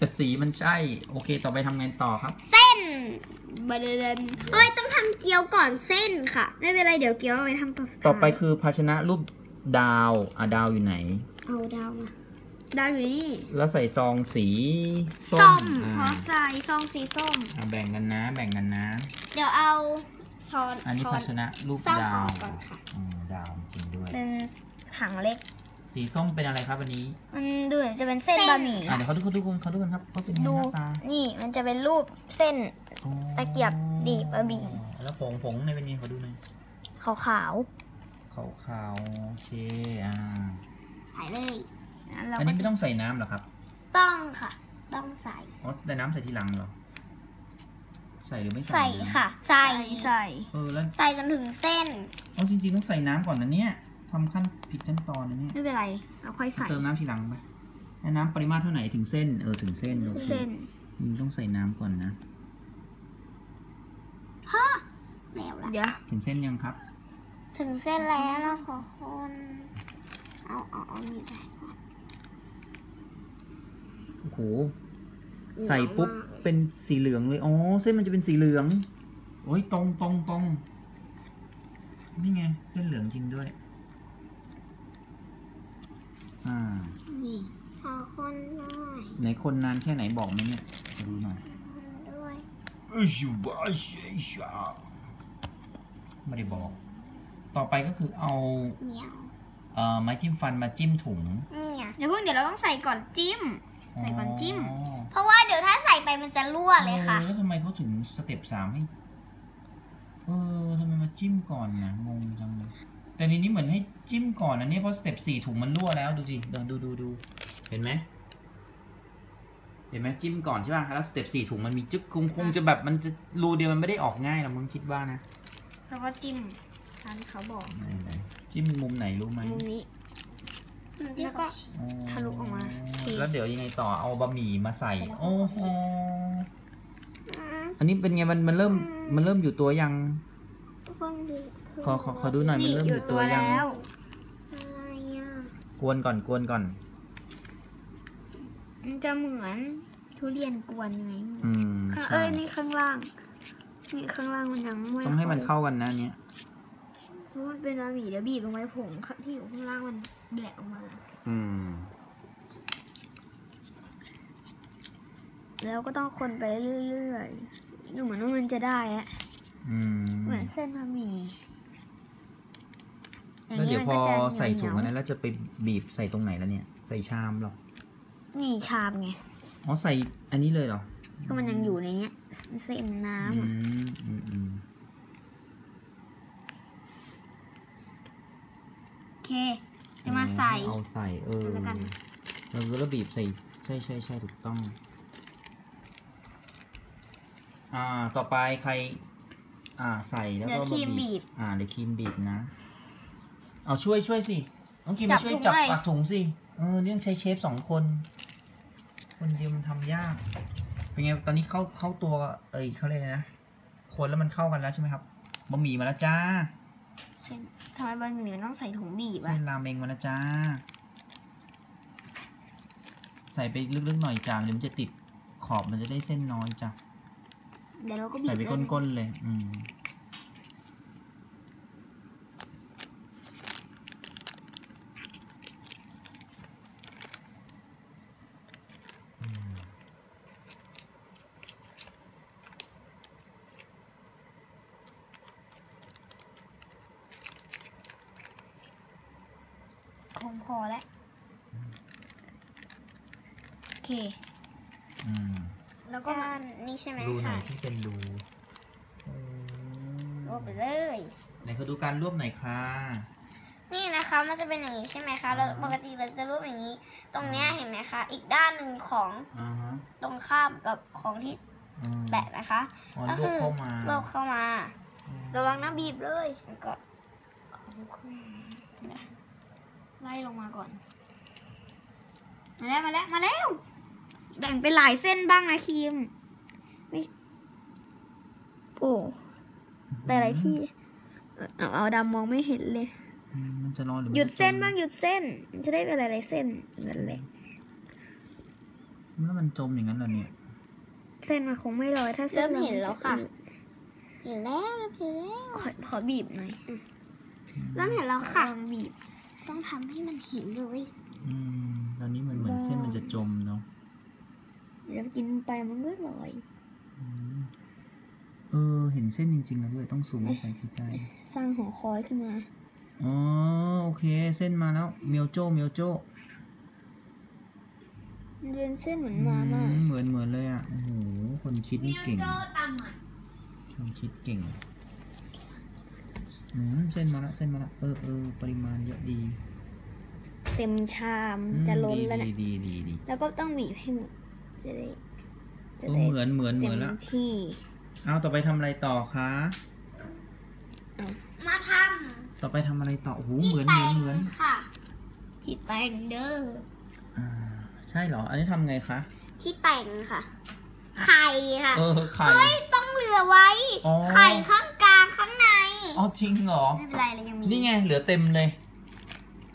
แต่สีมันใช่ โอเค ต่อไปทำไงต่อครับ เส้นบดเดนเอ้ยต้องทำเกี๊ยวก่อนเส้นค่ะ ไม่เป็นไรเดี๋ยวเกี๊ยวเอาไปทำตอนสุดท้ายต่อไปคือภาชนะรูปดาวอะดาวอยู่ไหน เอาดาวมาดาวอยู่นี่ แล้วใส่ซองสีส้ส้มมอ่าเพราะใส่ซองสีส้ม อะแบ่งกันนะ แบ่งกันนะ เดี๋ยวเอาช้อนอันนี้ช้ภาชนะรูปซ่อมดาอวอกก่อนค่ะ อืมดาวจริงด้วย เป็นถังเล็ก สีส้มเป็นอะไรครับอันนี้มันดูเหมือนจะเป็นเส้นบะหมี่อะเดี๋ยวเขาดูเขาดูกันเขาดูกันครับเขาเป็นยังไงดูหน้าตานี่มันจะเป็นรูปเส้นอ๋อตะเกียบดีบบะหมี่ แล้วผงผงในเป็นยังไงเขาดูหน่อยขาวขาวขาวๆโอเคอ่าๆใส่เลยแล้วอันนี้ไม่ต้องใส่น้ำเหรอครับต้องค่ะ ต้องใส่ อ๋อแต่น้ำใส่ทีหลังเหรอใส่หรือไม่ใส่ใส่นค่ะ ใส่ ใส่ เออแล้วใส่จนถึงเส้น อ๋อจริงๆต้องใส่น้ำก่อนนะเนี่ย ทำขั้นผิดขั้นตอนนะเนี่ยไม่เป็นไร เราค่อยใส่ เติมน้ำทีหลังไปแล้วน้ำปริมาตรเท่าไหร่ถึงเส้น เออถึงเส้นโอเคเส้นอืมต้องใส่น้ำก่อนนะแล้วละเดี๋ยวถึงเส้นยังครับ ถึงเส้นแล้วเราขอคน เอาเอาเอามีดไปก่อนโอ้โห ใส่ปุ๊บเป็นสีเหลืองเลย อ๋อ เส้นมันจะเป็นสีเหลือง โอ้ยตรงตรงตรงนี่ไง เส้นเหลืองจริงด้วย อ่านี่ขอคนด้วยไหนคนนานแค่ไหนบอกไหมเนี่ยดูหน่อยคนด้วยเอ้ยชูบาเชชาไม่ได้บอก ต่อไปก็คือเอาเหนียวเอ่อไม้จิ้มฟันมาจิ้มถุงเนี่ยเดี๋ยวเพิ่งเดี๋ยวเราต้องใส่ก่อนจิ้ม ใส่ก่อนจิ้มอ๋อเพราะว่าเดี๋ยวถ้าใส่ไปมันจะรั่วเลยค่ะออแล้วทำไมเขาถึงสเต็ปสามให้เออทำไมมาจิ้มก่อนนะงงจังเลย แต่ในนี้เหมือนให้จิ้มก่อนนะเนี่ยเพราะสเต็ปสี่ถุงมันรั่วแล้วดูสิเดินดูดูดูเห็นไหมเห็นไหมจิ้มก่อนใช่ป่ะแล้วสเต็ปสี่ถุงมันมีจึ๊กคงคงจะแบบมันจะรูเดียวมันไม่ได้ออกง่ายหรอกมึงคิดว่านะแล้วก็จิ้มตามที่เขาบอกไหนไหนจิ้มมุมไหนรู้ไหมมุมนี้แล้วก็อ๋อทะลุออกมาโอเคแล้วเดี๋ยวยังไงต่อเอาบะหมี่มาใส่ใส่แล้วก็โอ้โหอันนี้เป็นไงมันมันเริ่มมันเริ่มอยู่ตัวยัง เพิ่งดูขอขอขอดูหน่อยมันเริ่มอยู่ตัวยังแล้วอะไรอะกวนก่อนกวนก่อน มันจะเหมือนทุเรียนกวนไงอืมข้างใช่เอ้ยนี่ข้างล่าง นี่ข้างล่างมันยังไม่ต้องให้มันค่ยเข้ากันนะอันเนี้ย เพราะมันเป็นบะหมี่เดี๋ยวบีบลงไปผงที่อยู่ข้างล่างมันแดกออกมา อืม แล้วก็ต้องคนไปเรื่อยๆดูเหมือนว่ามันจะได้อะอืม เหมือนเส้นบะหมี่างแล้วนี้เดี๋ยวพอมันก็จะใส่ถุงอันเหนีนั้นแล้วจะไปบีบใส่ตรงไหนแล้วเนี่ย ใส่ชามหรอ นี่ชามไง อ๋อใส่อันนี้เลยเหรอ ก็มันยังอยู่ในเนี้ยเส้นน้ำอือะมอืมอืมโอเค จะมาใส่ เอาใส่เออแล้วกันแล้วก็บีบใส่ใช่ใช่ใช่ถูกต้อง อ่า ต่อไปใคร อ่าใส่แล้วเดี๋ยก็วมาครีมบีบีบบอ่าเดี๋ยวครีมบีบนะ เอาช่วยช่วยสิน้องครีมจัมาบช่วยถุงจับเลยปากถุงสิเออนี่ต้องใช้เชฟสองคน คนเดียวมันทำยาก เป็นไงตอนนี้เข้าเข้าตัว เอ้ยเขาเรียกอะไรนะ คนแล้วมันเข้ากันแล้วใช่ไหมครับบะหมี่มาแล้วจ้าเส้นทำไมบะหมี่มันต้องใส่ถุงบีบเส้อะนราเมงมาแล้วจ้า ใส่ไปลึกๆหน่อยจ้าเดี๋ยวมันจะติดขอบมันจะได้เส้นน้อยจ้ะ เดี๋ยวเราก็บีบใส่ไปด้เลยก้นๆเลย อืมคงพอแล้ว โอเค อืม แล้วก็นี่ใช่ไหมรูไหนใช่ที่เป็นรูอืมรวบไปเลย ไหนเขาดูการรวบหน่อยค่ะ นี่นะคะมันจะเป็นอย่างนี้ใช่ไหมคะเราอ่าฮะ ปกติเราจะรวบอย่างนี้ ตรงเนี้ยเห็นไหมคะ อีกด้านหนึ่งของอ่าฮะตรงข้ามกับของที่อืมแปะนะคะ อ๋อก็รวบคือเข้ามารวบเข้ามาอืมระวังนะบีบเลยแล้วก็ขอลุกขึ้นมาไล่ลงมาก่อน มาแล้วมาแล้วมาแล้ว แบ่งเป็นหลายเส้นบ้างนะครีมไม่โอ้แต่หลายที่ เอาเอาดำมองไม่เห็นเลยอืมมันจะนอนหรือมัหยุดเส้นจะจมบ้างหยุดเส้น มันจะได้เป็นหลายๆเส้นนั่นแหละนแล้วมันจมอย่างนั้นเหรอเนี่ย เส้นมันคงไม่ลอยถ้าเส้นเริ่มเห็นแล้วค่ะมัจเห็นแล้วเห็นแล้วขอขอบีบหน่อยเริ่มเห็นแล้วค่ะลองบีบ ต้องทำให้มันเห็นเลยอืมตอนนี้มันเหมือนเส้นมันจะจมเนาะ เดี๋ยวกินไปมันก็ลอยอืมเออ เห็นเส้นจริงๆแล้วด้วยต้องซูมเข้าไปใกล้สร้างหอคอยขึ้นมาๆอ๋อ โอเค เส้นมาแล้ว เมียวโจ้เมียวโจ้เรียนเส้นเหมือนมามาอืเหมือนเหมือนเลยอะ โอ้โห คนคิดนี่เก่งตามหน่อยคนคิดเก่งอืมเส้นมาแล้วเส้นมาแล้วเออเออปริมาณเยอะดี เต็มชามอืมจะล้นดีแล้วดีนะดีดีดีแล้วก็ต้องบีบให้หมด จะได้จะเออได้เหมือนเหมือนเหเต็มือนมแล้วที่เอาต่อไปทำอะไรต่อคะมาทต่อไปทำอะไรต่อโอ้โหำเหมือนเหมือนเหมือนค่ะที่แต่งเด้ออ่าใช่เหรอ อันนี้ทำไงคะที่แต่งค่ะ ไข่ค่ะเออไข่ต้องเหลือไว้อ๋อไข่ข้างกลางข้างในอ๋อจริงเหรอไม่เป็นไรเรายังมีนี่ไงเหลือเต็มเลย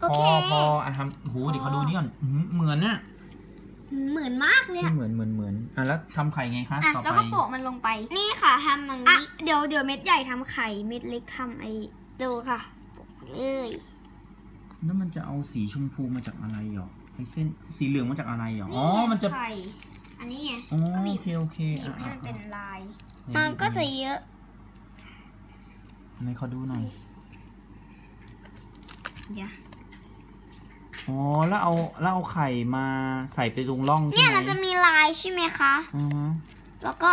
โอพเคอพออะทำโหเดี๋ยวเขาดูนี่ก่อนอื้อหือเหมือนน่ะ เหมือนมากเลยอะเหมือนเหมือนเหมือนอะแล้วทำไข่ไงคะอะต่อแล้วไปก็โปะมันลงไป นี่ค่ะทำอย่างอะนี้ เดี๋ยวเดี๋ยวเม็ดใหญ่ทำไข่ เม็ดเล็กทำไอ้ดูค่ะโปะเลยแล้วมันจะเอาสีชมพูมาจากอะไรหรอไอเส้นสีเหลืองมาจากอะไรหรออ๋อมันจะไข่ อันนี้ไง อ๋อก็บีโอบเคโอเคบีบอะให้อะมันเป็นลาย อะมันก็จะเยอะ ไหนเขาดูหน่อย เดี๋ยว อ๋อแล้วเอาแล้วเอาไข่มาใส่ไปตรงร่องใช่เนี่ยไหมมันจะมีลายใช่ไหมคะอือฮะ แล้วก็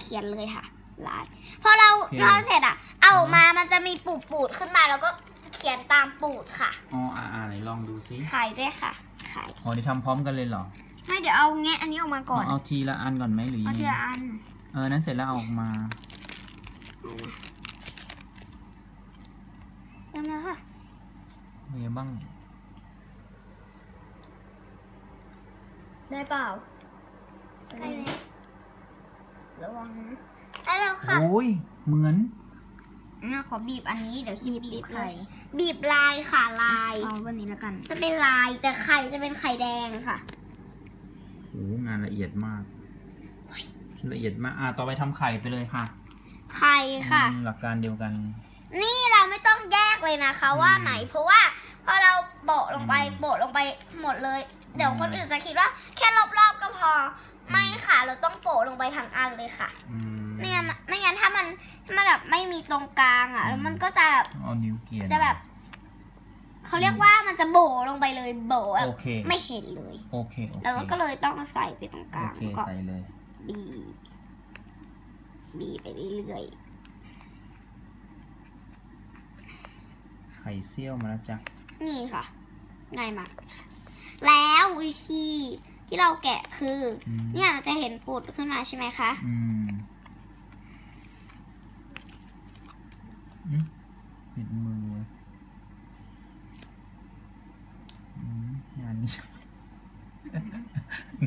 เขียนเลยค่ะ ลายพอเราโอเคทอดเสร็จอะเอาออกมามันจะมีปูดปูดๆขึ้นมาแล้วก็เขียนตามปูดค่ะ อ๋ออ่าอ่าไหนลองดูซิไข่ด้วยค่ะ ไข่ อ๋อเดี๋ยวทำพร้อมกันเลยเหรอไม่เดี๋ยวเอาแงะอันนี้ออกมาก่อนเอาทีละอันก่อนไหมหรือเอายังทีไงละอันเออนั้นเสร็จแล้วเอาออกมาเริ่มแล้วค่ะเป็นไงบ้าง ได้เปล่าใกล้แล้วระวังนะได้แล้วค่ะโอ้ยเหมือนอะขอบีบอันนี้เดี๋ยวคิดบีบไข่บีบลายค่ะลายเอาวันนี้แล้วกัน จะเป็นลายแต่ไข่จะเป็นไข่แดงค่ะโอ้งานละเอียดมาก ละเอียดมากอะต่อไปทำไข่ไปเลยค่ะ ไข่ค่ะอืมหลักการเดียวกัน นี่เราไม่ต้องแยกเลยนะคะว่าอืมไหน เพราะว่าพอเราโปะลงไปอืมโปะลงไปหมดเลย เดี๋ยวอืมคนอื่นจะคิดว่า แค่รอบๆก็พอ ไม่ค่ะ เราต้องโปะลงไปทั้งอันเลยค่ะอืมไม่งั้นไม่งั้นถ้ามันถ้ามันแบบไม่มีตรงกลางอะอืมแล้วมันก็จะแบบเอานิ้วเกียร์จะแบบเขาเรียกว่ามันจะโบลงไปเลยโบแบโอบเคไม่เห็นเลยโอเคโอเคแล้วก็เลยต้องใส่ไปตรงกโอลางเคแล้วก็ใส่เลยบีบีไปเรื่อยไข่เซี่ยวมาแล้วจ้ะๆนี่ค่ะง่ายมากเลยค่ะ แล้ววิธีที่เราแกะคืออืมเนี่ยมันจะเห็นปูดขึ้นมาใช่ไหมคะอืมอืมปิดมืออืมงานนี้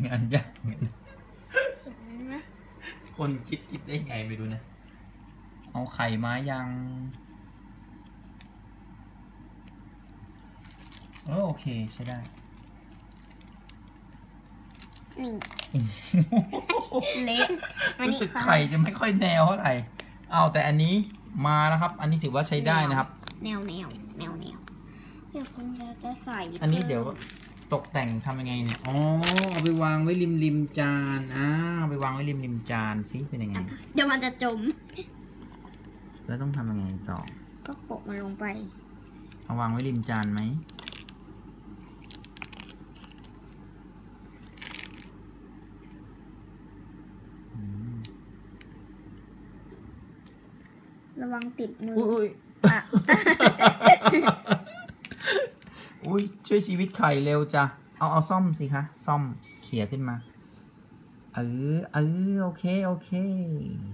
งานยากเหมือนกันคนคิดคิดได้ไงไม่รู้นะ เอาไข่มายังเออโอเค ใช้ได้ นี่เละมารู้นี่สึกค่ะไข่จะไม่ค่อยแนวเท่าไหร่เอาแต่อันนี้มาแล้วครับ อันนี้ถือว่าใช้ได้นะครับ แนวแนวแนวแนวเดี๋ยวคุณจะจะใส่อันนี้เดี๋ยวตกแต่งทำยังไงเนี่ย อ๋อ เอาไปวางไว้ริมริมจานอ่าเอาไปวางไว้ริมริมจานสิเป็นยังไง เดี๋ยวมันจะจม แล้วต้องทำยังไงต่อ ก็โปะมันลงไป เอาวางไว้ริมจานไหม ระวังติดมืออุ้ยอะอุ้ยช่วยชีวิตไข่เร็วจ้ะ เอาเอาซ่อมสิคะ ซ่อมเขี่ยขึ้นมา เออ เออ โอเค โอเค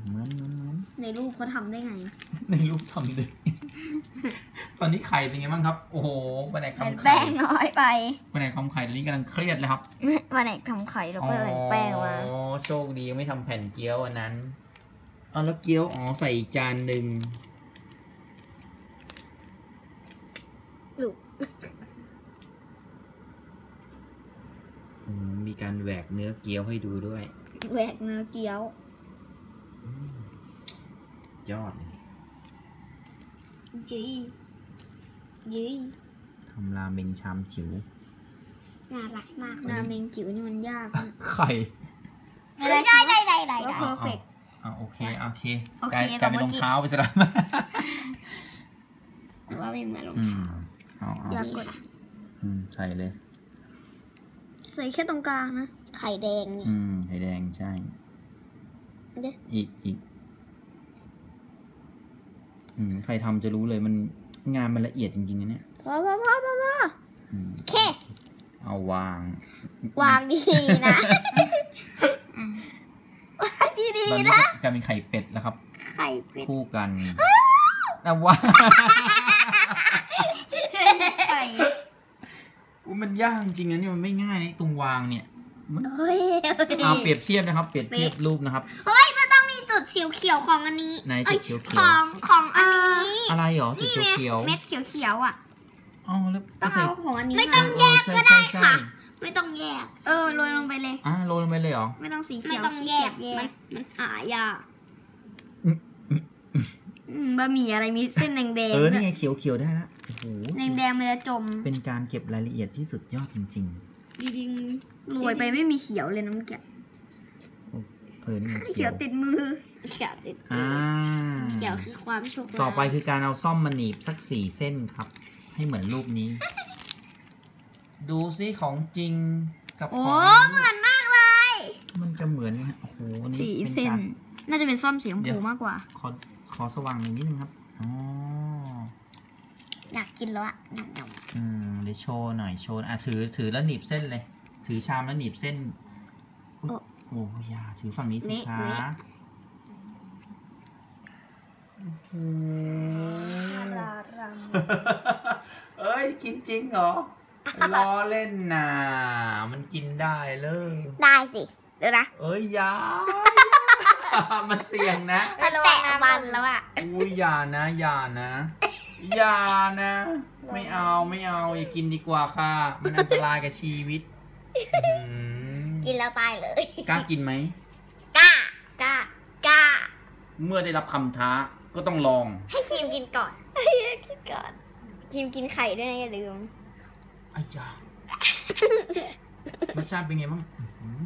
เหมือนเหมือนเหมือนในรูปเขาทำได้ไง ในรูปทำดึกตอนนี้ไข่เป็นไงบ้างครับ โอ้โหแผนกเป็นทำไข่แป้งน้อยไปแผนกทำไข่ตอนนี้กำลังเครียดเลยครับวันไหนทำไข่เราก็เลยแป้งมาอ๋อโชคดียังไม่ทำแผ่นเกี๊ยวอันนั้น อ๋อแล้วเกี๊ยวอ๋อใส่อีกจานหนึ่งลูกโอ้อืมมีการแหวกเนื้อเกี๊ยวให้ดูด้วยแหวกเนื้อเกี๊ยวอืมยอดเลยยืยยืยทำราเมงชามจิ๋วน่ารักมากราเมงจิ๋วนี่มันยากนะไข่ไม่ได้ได้ได้ได้ได้ก็เพอร์เฟก อ่าโอเคโอเคโอเคกลายแต่กลายเป็นเมื่รอองกี้เท้าไปซะแล้วแต่ว่าไม่เหมือนรองอืเท้ามเอาเอาอยากนี่กดค่ะอืมใส่เลย ใส่แค่ตรงกลางนะ ไข่แดงนี่อืมไข่แดงใช่เด้ออีกอีกอืมใครทำจะรู้เลยมันงานมันละเอียดจริงๆนะเนี่ยพอพอพอพอพออืมโอเค เอาวาง วางดีๆนะวางดี ตอนๆนี้นะจะมีไข่เป็ดแล้วครับ ไข่เป็ดคู่กันแต่ว่าใส่อุ๊ยมันยากจริงนะเนี่ยมันไม่ง่ายนะตรงวางเนี่ยเฮ้ยเอาเปรียบเทียบนะครับ เปรียบเทียบรูปนะครับ เฮ้ยมันต้องมีจุดเขียวๆของอันนี้ไหนอ้จุดเขียวๆของของอันนี้ อะไรเหรอจุดนี่ไงเขียวเม็ดเขียวๆอะๆอ๋อแล้วต้องใส่เอาของอันนี้ไม่ต้องเออแยกใช่ก็ได้ใช่ค่ะใช่ ไม่ต้องแยก เออโรยลงไปเลย อ่าโรยลงไปเลยเหรอ ไม่ต้องสีเขีไม่ยวต้องแยกขี้เกีมันยจมันหายากอืมบะหมี่อะไรมีเส้นแดงเออๆด้นี่วยไงเขียวเขียวๆได้ละโอ้โหแดงๆมันจะจม เป็นการเก็บรายละเอียดที่สุดยอดจริงจริงโรยไปไม่มีเขียวเลยนะเมื่อกี้ๆเออนี่ไงเขียวติดมือๆเขียวติดอ่าเขียวคือความโชคร้ายต่อไปคือการเอาซ่อมมาหนีบสักสี่เส้นครับ ให้เหมือนรูปนี้ ดูซิของจริงกับขโอ้องเหมือนมากเลย มันจะเหมือนไหมโอ้โหอันนี่สีเป็นเส้นการ น่าจะเป็นซ่อมสีชมเดี๋พูยว มากกว่า ขอขอสว่างหน่อยนิดนึงครับอ๋ออยากกินแล้วอะยำยอืมเดี๋ยวโชว์หน่อยโชว์อะถือถือแล้วหนีบเส้นเลย ถือชามแล้วหนีบเส้นอุ๊ยโอ้ยอย่าถือฝั่งนี้สิคะโอ้โห เอ้ย กินจริงเหรอ ล้อเล่นน่ะมันกินได้เลยำได้สิเดี๋ยวนะ เอ้ยอยา มันเสี่ยงนะมันแตะมันแล้วอะอุ้ยอย่านะอย่านะอย่านะ ไม่เอาไม่เอาอย่ากินดีกว่าค่ะ มันอันตรายกับชีวิตอื้อหือกินแล้วตายเลยกล้ากินไหมกล้ากล้ากล้า เมื่อได้รับคำท้าก็ต้องลอง ให้ครีมกินก่อนให้กินก่อนครีมกินไข่ด้วยนะอย่าลืม อายารสชาติเป็นไงบ้างอื้อหือ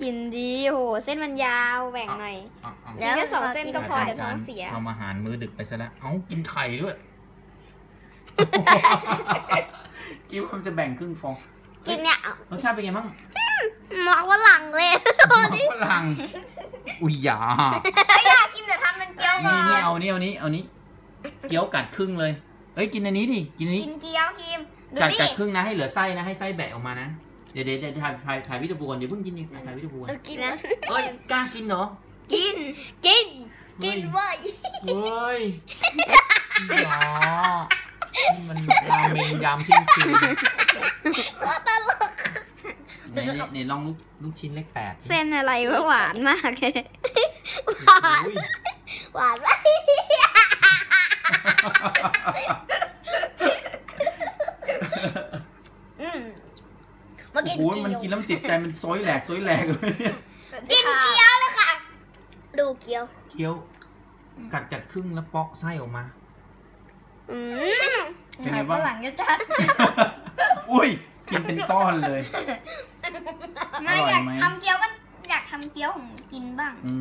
กินดีโหเส้นมันยาวแหว่งหน่อยเอาเอาแล้วแค่สองเส้นก็พอเดี๋ยวท้องเสียทำอาหารมื้อดึกไปซะแล้ว เอ้ากินไข่ด้วยคิดว่ามันจะแบ่งครึ่งฟอง กินเนี่ยรสชาติเป็นไงบ้างหมอกว่าหลังเลยฝรั่งอุ้ยอยาอยากกินแต่ทำเป็นเกี๊ยวก่อนี่นี่นเอานี่เอานี้เอานี้เกี๊ยวกัดครึ่งเลย เอ้ยกินอันนี้ดิ กินอันนี้กินเกี๊ยวครีมดูกัดดิกัดครึ่งนะให้เหลือไส้นะให้ไส้แบะออกมานะ เดี๋ยวเดี๋ยวเดี๋ยวถ่ายถ่ายถ่ายวิดีโอก่อนเดี๋ยวเพิ่งกินดิถ่ายวิดีโอก่อนเออกินนะเอ้ยกล้ากินเหรอกินกินกินเฮ้ยเว้ยเฮ้ยอ๋อนี่มันราเมงยามเที่ยงคืนว่าตลกไหนนี่นี่ลองลูกลูกชิ้นเลขแปดเส้นอะไรวะหวานมากเลยอุ้ยหวานไหมอืมมา โอ้ กินโหเกี๊ยวมันกินแล้วมันติดใจมันซอยแหลกซอยแหลกเลยเนี่ยกินเกี๊ยวเลยค่ะ ดูเกี๊ยวเคี้ยว กัดกัดครึ่งแล้วปอกไส้ออกมา อืมเป็นไงบ้างหลังจะจัดอุ้ยกินเป็นก้อนเลยไม่อร่อยอยากไหมทำเกี๊ยวก็อยากทำเกี๊ยวของกินบ้าง อื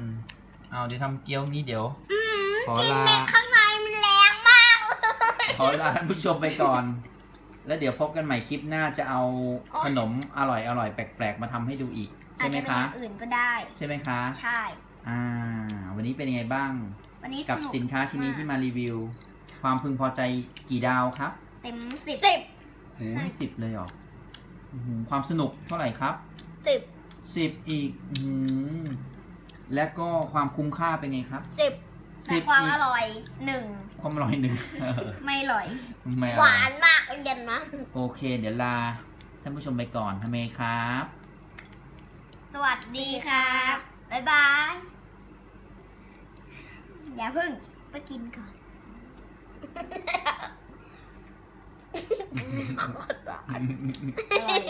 มเอาเดี๋ยวทำเกี๊ยวนี้เดี๋ยวอืมขอกินลาเม็ดข้างในมันแรงมากเลยขอลาท่านผู้ชมไปก่อน แล้วเดี๋ยวพบกันใหม่คลิปหน้าจะเอาขนมอร่อยอร่อยแปลกๆ มาทำให้ดูอีก ใช่ไหมคะอาจจเป็นอย่างอื่นก็ได้ ใช่ไหมคะ ใช่ อ่า วันนี้เป็นยังไงบ้าง วันนี้กับสนุกสินค้าชิ้นนี้มากที่มารีวิว ความพึงพอใจกี่ดาวครับ เต็มสิบสิบโอ้ให้สิบเลยเหรออื้อหือความสนุกเท่าไหร่ครับสิบสิบอีกอื้อหือและก็ความคุ้มค่าเป็นไงครับสิบ แต่ความอีอกร่อยหนึ่งความอร่อยหนึ่งเออไม่อร่อยไม่อหร่อวายนมากเย็นมากโอเค เดี๋ยวลาท่านผู้ชมไปก่อนทำไมครับ สวัสดีครับ บ๊ายบาย อย่าพึ่งไปกินก่อนโคตรหวานอร่อย